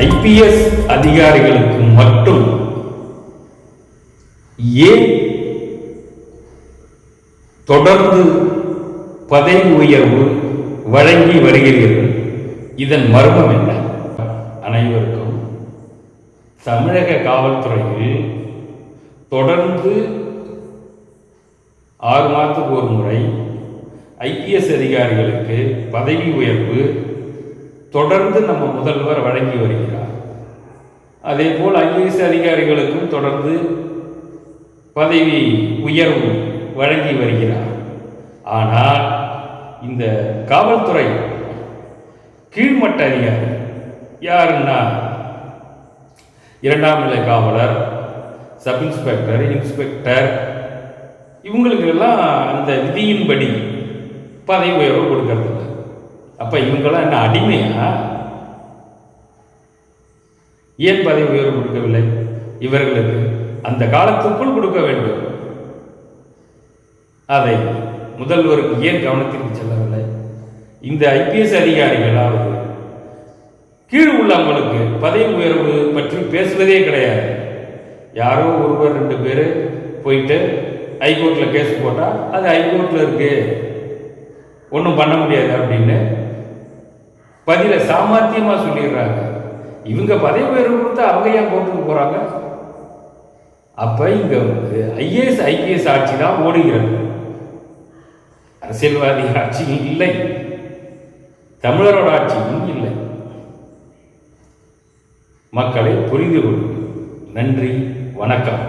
IPS அதிகாரிகளுக்கு மட்டும் ஏன் தொடர்ந்து பதவி உயர்வு வழங்கி வருகிறீர்கள்? இதன் மர்மம் என்ன? அனைவருக்கும் தமிழக காவல்துறையில் தொடர்ந்து ஆறு மாதத்துக்கு ஒரு முறை ஐபிஎஸ் அதிகாரிகளுக்கு பதவி உயர்வு தொடர்ந்து நம்ம முதல்வர் வழங்கி வருகிறார். அதே போல் ஐஏஎஸ் அதிகாரிகளுக்கும் தொடர்ந்து பதவி உயர்வு வழங்கி வருகிறார். ஆனால் இந்த காவல்துறை கீழ்மட்ட அதிகாரி யாருன்னா இரண்டாம் நிலை காவலர் சப் இன்ஸ்பெக்டர் இன்ஸ்பெக்டர் இவங்களுக்கெல்லாம் அந்த விதியின்படி பதவி உயர்வு கொடுக்கறது அப்போ இவங்கெல்லாம் என்ன அடிமையா? ஏன் பதவி உயர்வு கொடுக்கவில்லை? இவர்களுக்கு அந்த காலத்துக்குள் கொடுக்க வேண்டும். அதை முதல்வருக்கு ஏன் கவனத்திற்கு செல்லவில்லை? இந்த ஐபிஎஸ் அதிகாரிகளாவது கீழ் உள்ளவங்களுக்கு பதவி உயர்வு பற்றி பேசுவதே கிடையாது. யாரோ ஒருவர் ரெண்டு பேர் போயிட்டு ஹைகோர்ட்டில் கேஸ் போட்டால் அது ஹைகோர்ட்டில் இருக்குது ஒன்றும் பண்ண முடியாது அப்படின்னு பதில சாமர்த்தியமாக சொல்லிடுறாங்க. இவங்க பதவி உயர்வு கொடுத்தா அவங்க ஏன் கோர்ட்டுக்கு போகிறாங்க அப்போ இங்கே ஐஏஎஸ் ஐபிஎஸ் ஆட்சி தான் ஓடுகிறது. அரசியல்வாதி ஆட்சியும் இல்லை. தமிழரோட ஆட்சியும் இல்லை. மக்களை புரிந்து கொள்ளுங்கள். நன்றி வணக்கம்.